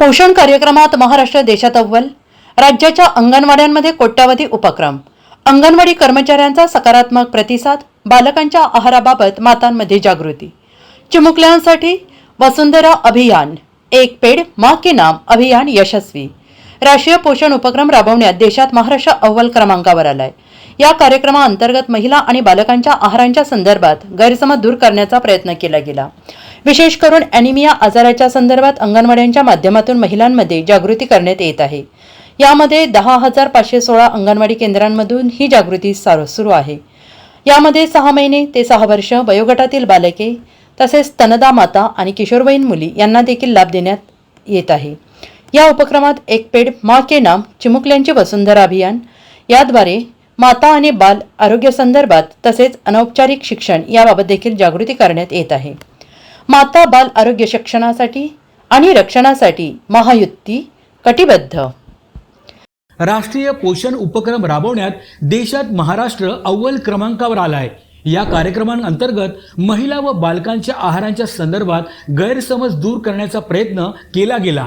पोषण कार्यक्रमात महाराष्ट्र देशात अव्वल राज्याच्या अंगणवाड्यांमध्ये कोट्यावधी उपक्रम अंगणवाडी कर्मचाऱ्यांचा सकारात्मक प्रतिसाद बालकांच्या आहाराबाबत मातांमध्ये जागृती चिमुकल्यांसाठी वसुंधरा अभियान एक पेड मा के नाम अभियान यशस्वी राष्ट्रीय पोषण उपक्रम राबवण्यात देशात महाराष्ट्र अव्वल क्रमांकावर आलाय. या कार्यक्रमाअंतर्गत महिला आणि बालकांच्या आहारांच्या संदर्भात गैरसमज दूर करण्याचा प्रयत्न केला गेला. विशेष करून अॅनिमिया आजाराच्या संदर्भात अंगणवाड्यांच्या माध्यमातून महिलांमध्ये जागृती करण्यात येत आहे. यामध्ये दहा हजार पाचशे सोळा अंगणवाडी केंद्रांमधून ही जागृती सार- सुरू आहे. यामध्ये सहा महिने ते सहा वर्ष वयोगटातील बालके तसेच स्तनदा माता आणि किशोरवयीन मुली यांना देखील लाभ देण्यात येत आहे. या उपक्रमात एक पेड मा के नाम चिमुकल्यांचे वसुंधरा अभियान याद्वारे माता आणि बाल आरोग्यासंदर्भात तसेच अनौपचारिक शिक्षण याबाबत देखील जागृती करण्यात येत आहे. माता बाल आरोग्य शिक्षणासाठी आणि रक्षणासाठी महायुती कटिबद्ध. राष्ट्रीय पोषण उपक्रम राबवण्यात देशात महाराष्ट्र अव्वल क्रमांकावर आला आहे या कार्यक्रमांअंतर्गत महिला व बालकांच्या आहारांच्या संदर्भात गैरसमज दूर करण्याचा प्रयत्न केला गेला.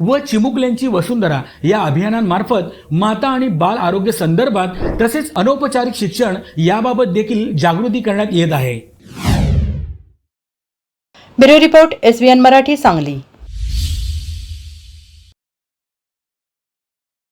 व चिमुकल्यांची वसुंधरा या अभियानांमार्फत माता आणि बाल आरोग्य संदर्भात तसेच अनौपचारिक शिक्षण याबाबत देखील जागृती करण्यात येत आहे. Bureau report S Marathi Sangli.